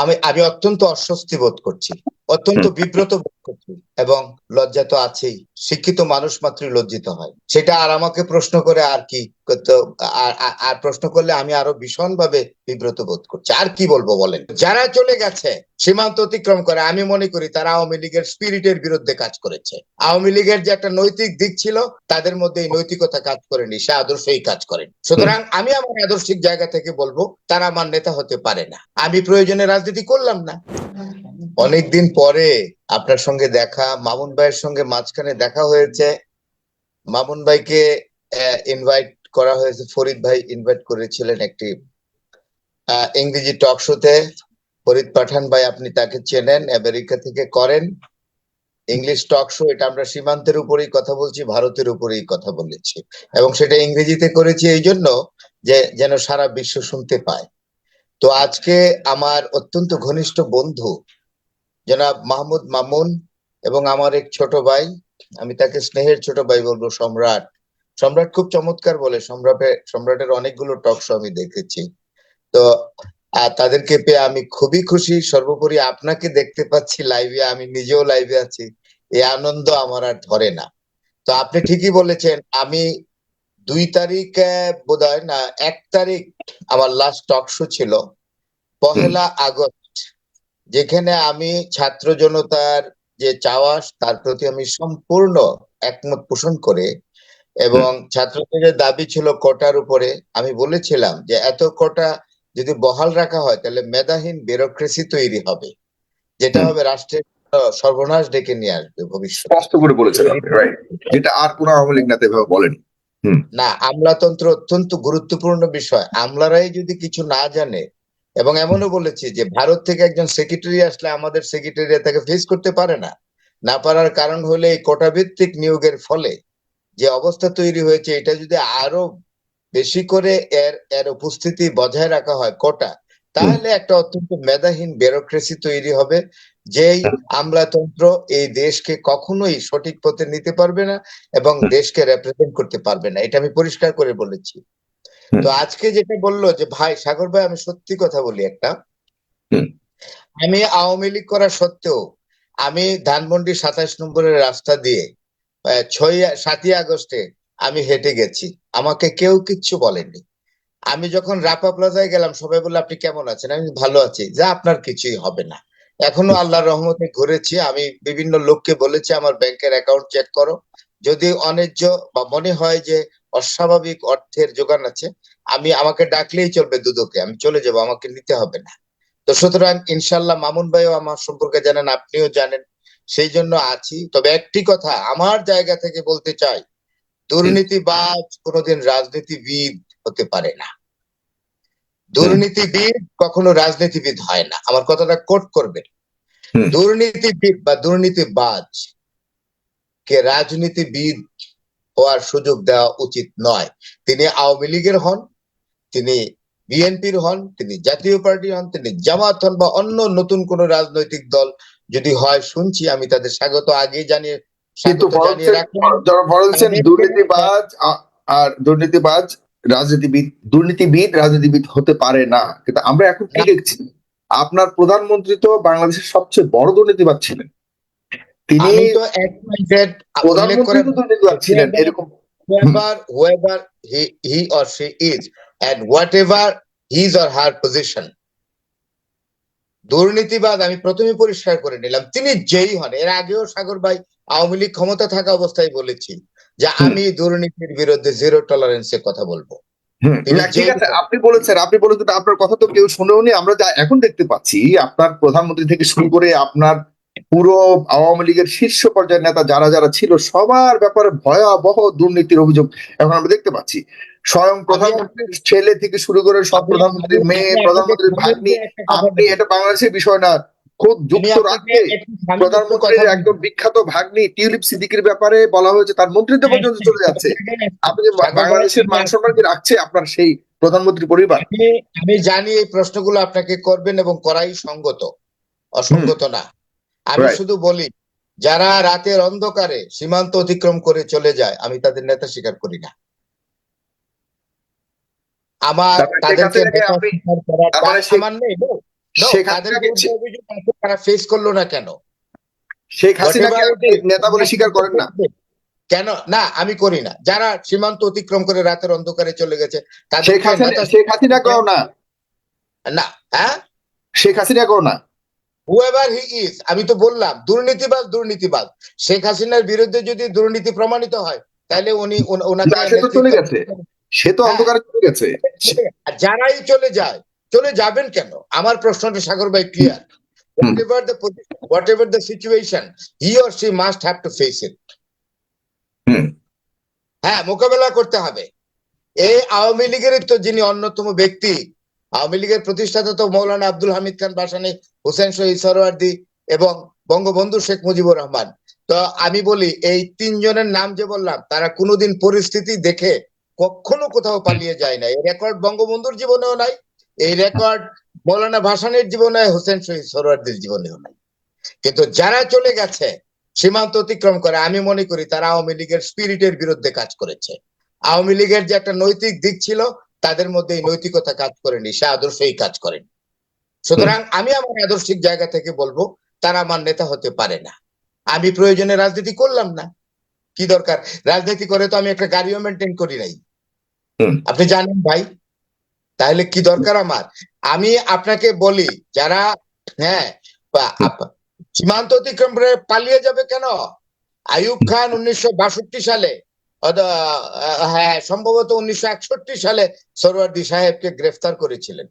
আমি আমি অত্যন্ত অস্বস্তি বোধ করছি। অত্যন্ত বিব্রত বোধ এবং লজ্জা তো আছেই। শিক্ষিত মানুষ মাত্রই লজ্জিত হয়। সেটা আর আমাকে প্রশ্ন করে আর কি আর প্রশ্ন করলে আমি আরও ভীষণ ভাবে বিব্রত বোধ করছি। আর কি বলব বলেন? যারা চলে গেছে, সীমান্ত অতিক্রম করে, আমি মনে করি তারা আওয়ামী লীগের স্পিরিটের বিরুদ্ধে কাজ করেছে। আওয়ামী লীগের যে একটা নৈতিক দিক ছিল, তাদের মধ্যে এই নৈতিকতা কাজ করেনি, সে আদর্শই কাজ করেন সুতরাং আমি আমার আদর্শিক জায়গা থেকে বলব, তারা আমার নেতা হতে পারে না। আমি প্রয়োজনে রাজনীতি করলাম না। অনেকদিন পরে আপনার সঙ্গে দেখা, মামুন ভাইয়ের সঙ্গে মাঝখানে দেখা হয়েছে। মামুন ভাইকে ইনভাইট করা হয়েছে, ফরিদ ভাই ইনভাইট করেছিলেন একটি ইংরেজি টক শোতে ফরিদ পাঠান ভাই আপনি তাকে চেনেন, আমেরিকা থেকে করেন। ইংলিশ টক শো এটা আমরা সীমান্তের উপরেই কথা বলছি, ভারতের উপরেই কথা বলেছি। এবং সেটা ইংরেজিতে করেছি এই জন্য যে, যেন সারা বিশ্ব শুনতে পায়। তো আজকে আমার অত্যন্ত ঘনিষ্ঠ বন্ধু জনাব মাহমুদ মামুন এবং আমার এক ছোট ভাই, আমি তাকে স্নেহের ছোট ভাই বলব, সম্রাট। সম্রাট খুব চমৎকার বলে সম্রাটের সম্রাটের অনেকগুলো টক শো আমি দেখেছি। তো তাদেরকে পেয়ে আমি খুবই খুশি। সর্বোপরি আপনাকে দেখতে পাচ্ছি লাইভে আমি নিজেও লাইভে আছি। এই আনন্দ আমার আর ধরে না। তো আপনি ঠিকই বলেছেন, আমি দুই তারিখ বোধ না, এক তারিখ আমার লাস্ট টক শো ছিল, পহেলা আগস্ট। যেখানে আমি ছাত্র জনতার যে চাওয়া তার প্রতি আমি সম্পূর্ণ একমত পোষণ করে এবং ছাত্রদের দাবি ছিল কোটার উপরে। আমি বলেছিলাম যে এত কোটা যদি বহাল রাখা হয় তাহলে মেধাহীন ব্যুরোক্রেসি তৈরি হবে যেটা হবে রাষ্ট্রের সর্বনাশ ডেকে নিয়ে আসবে ভবিষ্যতে। স্পষ্ট করে বলেছেন যেটা আর কোন আওয়ামী লীগ নেতা এভাবে বলেনি। না আমলাতন্ত্র অত্যন্ত গুরুত্বপূর্ণ বিষয়। আমলারাই যদি কিছু না জানে এবং এমনও বলেছি যে ভারত থেকে একজন সেক্রেটারি আসলে আমাদের সেক্রেটারি তাকে ফেস করতে পারে না না পারার কারণ হলে এই কোটা ভিত্তিক নিয়োগের ফলে যে অবস্থা তৈরি হয়েছে, এটা যদি আরও বেশি করে এর এর উপস্থিতি বজায় রাখা হয় কোটা, তাহলে একটা অত্যন্ত মেধাহীন ব্যুরোক্রেসি তৈরি হবে, যেই আমলাতন্ত্র এই দেশকে কখনোই সঠিক পথে নিতে পারবে না এবং দেশকে রেপ্রেজেন্ট করতে পারবে না এটা আমি পরিষ্কার করে বলেছি। তো আজকে যেটা বলল যে ভাই সাগর ভাই আমি সত্যি কথা বলি একটা। আমি আওয়ামী লীগ করা সত্ত্বেও আমি ধানমন্ডি সাতাশ নম্বরের রাস্তা দিয়ে ছয় সাতই আগস্টে আমি হেঁটে গেছি। আমাকে কেউ কিচ্ছু বলেনি আমি যখন রাপা প্লাজায় গেলাম সবাই বলল আপনি কেমন আছেন? আমি ভালো আছি। যা আপনার কিছুই হবে না। এখনও আল্লাহর রহমতে ঘুরেছি। আমি বিভিন্ন লোককে বলেছি আমার ব্যাংকের অ্যাকাউন্ট চেক করো। যদি অন্যায্য বা মনে হয় যে অস্বাভাবিক অর্থের যোগান আছে। আমি আমাকে ডাকলেই চলবে দুদকে আমি চলে যাব আমাকে নিতে হবে না। তো সুতরাং ইনশাল্লাহ মামুন ভাইও আমার সম্পর্কে জানেন আপনিও জানেন সেই জন্য আছি। তবে একটি কথা আমার জায়গা থেকে বলতে চাই দুর্নীতিবাজ কোনোদিন রাজনীতিবিদ হতে পারে না। দুর্নীতিবিদ কখনো রাজনীতিবিদ হয় না। আমার কথাটা কোট করবেন। দুর্নীতিবিদ বা দুর্নীতিবাজ কে রাজনীতিবিদ হওয়ার সুযোগ দেওয়া উচিত নয়। তিনি আওয়ামী লীগের হন তিনি বিএনপির হন তিনি জাতীয় পার্টির হন তিনি জামাত হন বা অন্য নতুন কোন রাজনৈতিক দল যদি হয় শুনছি আমি তাদের স্বাগত আগেই জানিয়ে কিন্তু বলছেন দুর্নীতিবাজ আর দুর্নীতিবাজ রাজনীতিবিদ দুর্নীতিবিদ রাজনীতিবিদ হতে পারে না। কিন্তু আমরা এখন কি দেখছি? আপনার প্রধানমন্ত্রী তো বাংলাদেশের সবচেয়ে বড় দুর্নীতিবাদ ছিলেন। তিনি তো এক পয়েন্টের উল্লেখ করে দুর্নীতিবাদ ছিলেন। এরকম whoever whoever he he or she is and whatever his or her position দুর্নীতিবাদ আমি প্রথমে পরিষ্কার করে নিলাম। তিনি যেই হন এর আগেও সাগর ভাই আওয়ামী লীগ ক্ষমতা থাকা অবস্থায় বলেছি যে আমি দুর্নীতির বিরুদ্ধে জিরো টলারেন্সে কথা বলব। না, ঠিক আছে আপনি বলেছেন আপনি বলেছেন আপনার কথা তো কেউ শুনেওনি। আমরা যা এখন দেখতে পাচ্ছি আপনার প্রধানমন্ত্রী থেকে শুরু করে আপনার পুরো আওয়ামী লীগের শীর্ষ পর্যায়ের নেতা যারা যারা ছিল সবার ব্যাপারে ভয়াবহ দুর্নীতির অভিযোগ এখন আমরা দেখতে পাচ্ছি। স্বয়ং প্রধানমন্ত্রীর ছেলে থেকে শুরু করে সব প্রধানমন্ত্রীর মেয়ে প্রধানমন্ত্রীর ভাগ্নি আপনি এটা বাংলাদেশের বিষয় না খুব আমি যুক্ত আপনাকে রাখতে একটু স্বামী প্রধানমন্ত্রীর একদম বিখ্যাত ভাগ্নি টিউলিপ সিদ্দিকির ব্যাপারে বলা হয়েছে তার মন্ত্রিত্ব পর্যন্ত চলে যাচ্ছে। আপনি যে বাংলাদেশের মান সম্মান কি রাখছে আপনার সেই প্রধানমন্ত্রী পরিবার। আমি আমি জানি এই প্রশ্নগুলো আপনাকে করবেন এবং করাই সঙ্গত। অসঙ্গত না। আমি শুধু বলি যারা রাতের অন্ধকারে সীমান্ত অতিক্রম করে চলে যায় আমি তাদের নেতা স্বীকার করি না। আমার তাদেরকে তার ফেস করল না কেন? শেখ হাসিনাকে নেতা বলে স্বীকার করেন না। কেন? না আমি করি না। যারা সীমান্ত অতিক্রম করে রাতের অন্ধকারে চলে গেছে শেখ হাসিনা শেখ হাসিনাকেও না। না হ্যাঁ? শেখ হাসিনাকেও না। হুয়েভার হি ইজ আমি তো বললাম দুর্নীতিবাদ দুর্নীতিবাদ শেখ হাসিনার বিরুদ্ধে যদি দুর্নীতি প্রমাণিত হয় তাহলে উনি ওনাকে চলে গেছে। সে তো হ্যাঁ। অন্ধকারে চলে গেছে। যারাই চলে যায় চলে যাবেন কেন? আমার প্রশ্নটা সাগর ভাই clear whatever the situation he or she must have to face it hmm. হ্যাঁ মোকাবেলা করতে হবে। এই আওয়ামী লীগের তো যিনি অন্যতম ব্যক্তি আওয়ামী লীগের প্রতিষ্ঠাতা তো মৌলানা আব্দুল হামিদ খান বাসানি, হোসেন শহীদ সরোয়ার্দি এবং বঙ্গবন্ধু শেখ মুজিবুর রহমান। তো আমি বলি, এই তিনজনের নাম যে বললাম, তারা কোনোদিন পরিস্থিতি দেখে কখনো কোথাও পালিয়ে যায় না। এই রেকর্ড বঙ্গবন্ধুর জীবনেও নাই, এই রেকর্ড মৌলানা ভাসানের জীবনে, হোসেন শহীদ সরোয়ার্দির জীবনেও নাই। কিন্তু যারা চলে গেছে, সীমান্ত অতিক্রম করে, আমি মনে করি তারা আওয়ামী লীগের স্পিরিটের বিরুদ্ধে কাজ করেছে। আওয়ামী লীগের যে একটা নৈতিক দিক ছিল তাদের মধ্যে এই নৈতিকতা কাজ করেনি সে আদর্শই কাজ করেনি। সুতরাং আমি আমার আদর্শিক জায়গা থেকে বলব তারা আমার নেতা হতে পারে না। আমি প্রয়োজনে রাজনীতি করলাম না। কি দরকার? রাজনীতি করে তো আমি একটা গাড়িও মেনটেন করি নাই। আপনি জানেন ভাই তাহলে কি দরকার আমার? আমি আপনাকে বলি যারা হ্যাঁ সীমান্ত অতিক্রম করে পালিয়ে যাবে কেন? আইয়ুব খান উনিশশো বাষট্টি সালে হ্যাঁ সম্ভবত উনিশশো একষট্টি সালে সরওয়ার্দি সাহেবকে গ্রেফতার করেছিলেন।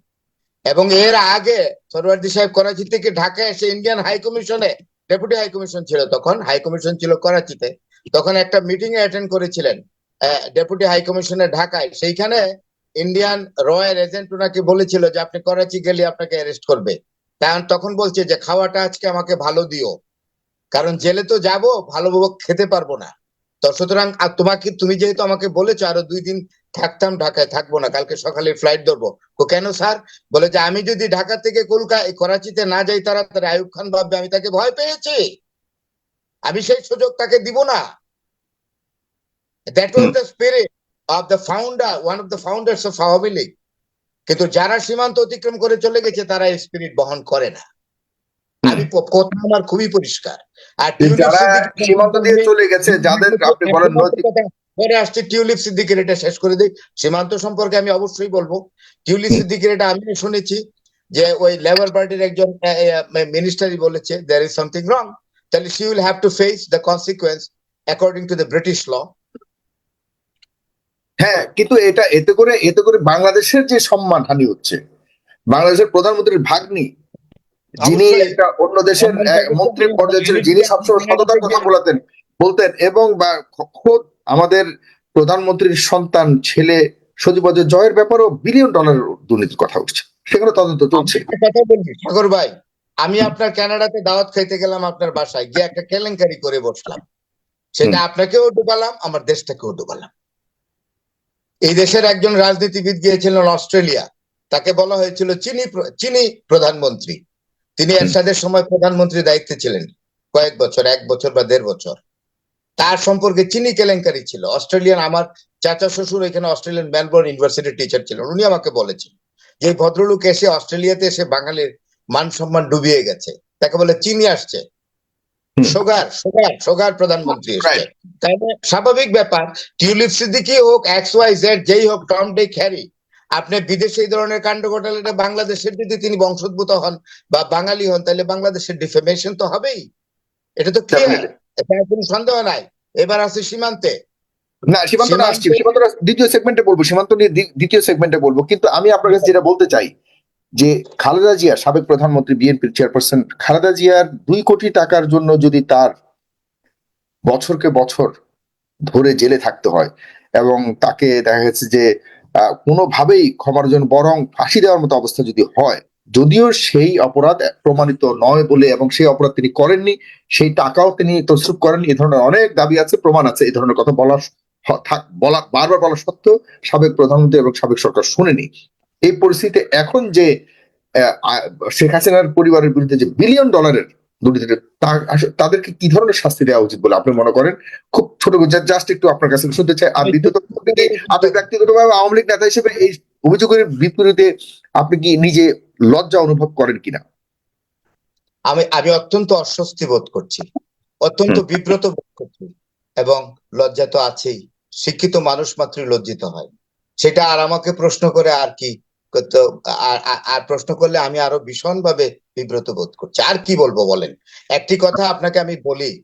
এবং এর আগে সরওয়ার্দি সাহেব করাচি থেকে ঢাকায় এসে ইন্ডিয়ান হাই কমিশনে, ডেপুটি হাই কমিশন ছিল তখন, হাই কমিশন ছিল করাচিতে, তখন একটা মিটিং এ অ্যাটেন্ড করেছিলেন ডেপুটি হাই কমিশনে ঢাকায়। সেইখানে ইন্ডিয়ান রয়্যাল এজেন্ট ওনাকে বলেছিল যে, আপনি করাচি গেলে আপনাকে অ্যারেস্ট করবে। কারণ তখন বলছে যে, খাওয়াটা আজকে আমাকে ভালো দিও। কারণ জেলে তো যাব ভালোভাবে খেতে পারব না। তো সুতরাং আর তোমাকে তুমি যেহেতু আমাকে বলেছ আরও দুই দিন থাকতাম ঢাকায় থাকব না কালকে সকালে ফ্লাইট ধরবো। তো কেন স্যার বলে যে আমি যদি ঢাকা থেকে কলকাতা করাচিতে না যাই তাড়াতাড়ি আয়ুব খান ভাববে আমি তাকে ভয় পেয়েছি। আমি সেই সুযোগ তাকে দিব না। That was the spirit of the founder one of the founders of Awami League কিন্তু যারা সীমান্ত অতিক্রম করে চলে গেছে তারা এই স্পিরিট বহন করে না। আমি কথা আমার খুবই পরিষ্কার। আর যারা সীমান্ত দিয়ে চলে গেছে যাদের আপনি বলেন পরে আসছে টিউলিপ সিদ্দিকের এটা শেষ করে দিই। সীমান্ত সম্পর্কে আমি অবশ্যই বলব। টিউলিপ সিদ্দিকের এটা আমি শুনেছি যে ওই লেবার পার্টির একজন মিনিস্টারই বলেছে দেয়ার ইজ সামথিং রং তাহলে she will have to face the consequence according to the British law হ্যাঁ কিন্তু এটা এতে করে এতে করে বাংলাদেশের যে সম্মান হানি হচ্ছে বাংলাদেশের প্রধানমন্ত্রীর ভাগ্নি যিনি একটা অন্য দেশের মন্ত্রী পর্যায়ে ছিলেন যিনি সবসময় সততার কথা বলতেন বলতেন এবং বা খোদ আমাদের প্রধানমন্ত্রীর সন্তান ছেলে সজীবজ জয়ের ব্যাপারেও বিলিয়ন ডলারের দুর্নীতির কথা উঠছে। সেখানে তদন্ত চলছে। কথা বলছি সাগর ভাই আমি আপনার কানাডাতে দাওয়াত খাইতে গেলাম আপনার বাসায় গিয়ে একটা কেলেঙ্কারি করে বসলাম। সেটা আপনাকেও ডুবালাম আমার দেশটাকেও ডুবালাম। এই দেশের একজন রাজনীতিবিদ গিয়েছিলেন অস্ট্রেলিয়া তাকে বলা হয়েছিল চিনি চিনি প্রধানমন্ত্রী। তিনি। এরশাদের সময় প্রধানমন্ত্রী দায়িত্বে ছিলেন কয়েক বছর এক বছর বা দেড় বছর। তার সম্পর্কে চিনি কেলেঙ্কারি ছিল। অস্ট্রেলিয়ান আমার চাচা শ্বশুর এখানে অস্ট্রেলিয়ান মেলবোর্ন ইউনিভার্সিটির টিচার ছিলেন। উনি আমাকে বলেছেন যে ভদ্রলোক এসে অস্ট্রেলিয়াতে এসে বাঙালির মান সম্মান ডুবিয়ে গেছে। তাকে বলে চিনি আসছে। সোগার সোগার সোগার প্রধানমন্ত্রী এসছে. তাহলে স্বাভাবিক ব্যাপার টিউলিপ সিদ্দিকি হোক এক্স ওয়াই জেড যেই হোক টম ডে খ্যারি আপনি বিদেশে এই ধরনের কাণ্ড ঘটালে এটা বাংলাদেশের যদি তিনি বংশোদ্ভূত হন বা বাঙালি হন তাহলে বাংলাদেশের ডিফেমেশন তো হবেই। এটা তো ক্লিয়ার এটা কোনো সন্দেহ নাই। এবার আছে সীমান্তে। না সীমান্ত সীমান্ত- আসছি। সীমান্ত দ্বিতীয় সেগমেন্টে বলব। সীমান্ত নিয়ে দ্বিতীয় সেগমেন্টে বলব। কিন্তু আমি আপনার কাছে যেটা বলতে চাই যে খালেদা জিয়া সাবেক প্রধানমন্ত্রী বিএনপির চেয়ারপারসন খালেদা জিয়ার দুই কোটি টাকার জন্য যদি তার বছরকে বছর ধরে জেলে থাকতে হয় এবং তাকে দেখা গেছে যে কোনোভাবেই ক্ষমার জন্য বরং ফাঁসি দেওয়ার মতো অবস্থা যদি হয়, যদিও সেই অপরাধ প্রমাণিত নয় বলে এবং সেই অপরাধ তিনি করেননি, সেই টাকাও তিনি তসরুপ করেন এই ধরনের অনেক দাবি আছে, প্রমাণ আছে এই ধরনের কথা থাক, বলা, বারবার বলা সত্ত্বেও সাবেক প্রধানমন্ত্রী এবং সাবেক সরকার শুনেনি। এই পরিস্থিতিতে এখন যে শেখ হাসিনার পরিবারের বিরুদ্ধে যে বিলিয়ন ডলারের দুর্নীতি তাদেরকে কি ধরনের শাস্তি দেওয়া উচিত বলে আপনি মনে করেন? খুব ছোট জাস্ট একটু আপনার কাছে শুনতে চাই। আর দ্বিতীয়ত আপনি ব্যক্তিগতভাবে আওয়ামী লীগ নেতা হিসেবে এই অভিযোগের বিপরীতে আপনি কি নিজে লজ্জা অনুভব করেন কিনা? আমি আমি অত্যন্ত অস্বস্তি বোধ করছি। অত্যন্ত বিব্রত বোধ করছি। এবং লজ্জা তো আছেই। শিক্ষিত মানুষ মাত্রই লজ্জিত হয়। সেটা আর আমাকে প্রশ্ন করে আর কি আর- প্রশ্ন করলে আমি আরও ভীষণভাবে বিব্রত বোধ করছি। আর কি বলব বলেন? একটি কথা আপনাকে আমি বলি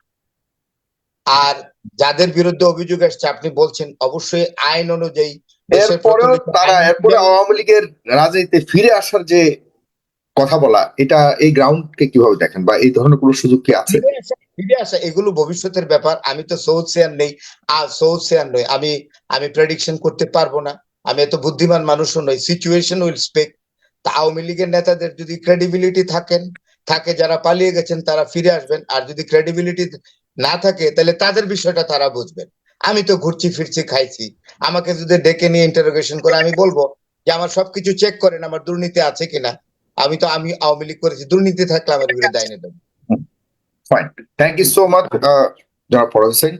আর যাদের বিরুদ্ধে অভিযোগ আসছে আপনি বলছেন অবশ্যই আইন অনুযায়ী এরপরেও তারা এরপরে আওয়ামী লীগের রাজনীতিতে ফিরে আসার যে কথা বলা এটা এই গ্রাউন্ডকে কীভাবে দেখেন বা এই ধরনের কোনো সুযোগ কি আছে? ফিরে আসা এগুলো ভবিষ্যতের ব্যাপার। আমি তো সৌদ শেয়ার নেই। আর সৌদ শেয়ার নই আমি আমি প্রেডিকশন করতে পারব না। আমি এত বুদ্ধিমান মানুষও নই। সিচুয়েশন উইল স্পেক তা আওয়ামী লীগের নেতাদের যদি ক্রেডিবিলিটি থাকেন থাকে যারা পালিয়ে গেছেন তারা ফিরে আসবেন। আর যদি ক্রেডিবিলিটি না থাকে, তাহলে তাদের বিষয়টা তারা বুঝবেন। আমি তো ঘুরছি, ফিরছি, খাইছি। আমাকে যদি ডেকে নিয়ে ইন্টারোগেশন করে আমি বলব যে, আমার সবকিছু চেক করেন, আমার দুর্নীতি আছে কিনা? আমি তো, আমি আওয়ামী লীগ করেছি, দুর্নীতি থাকলে আমার বিরুদ্ধে আইনে দেবো। Fine thank you so much জনাব হোসেন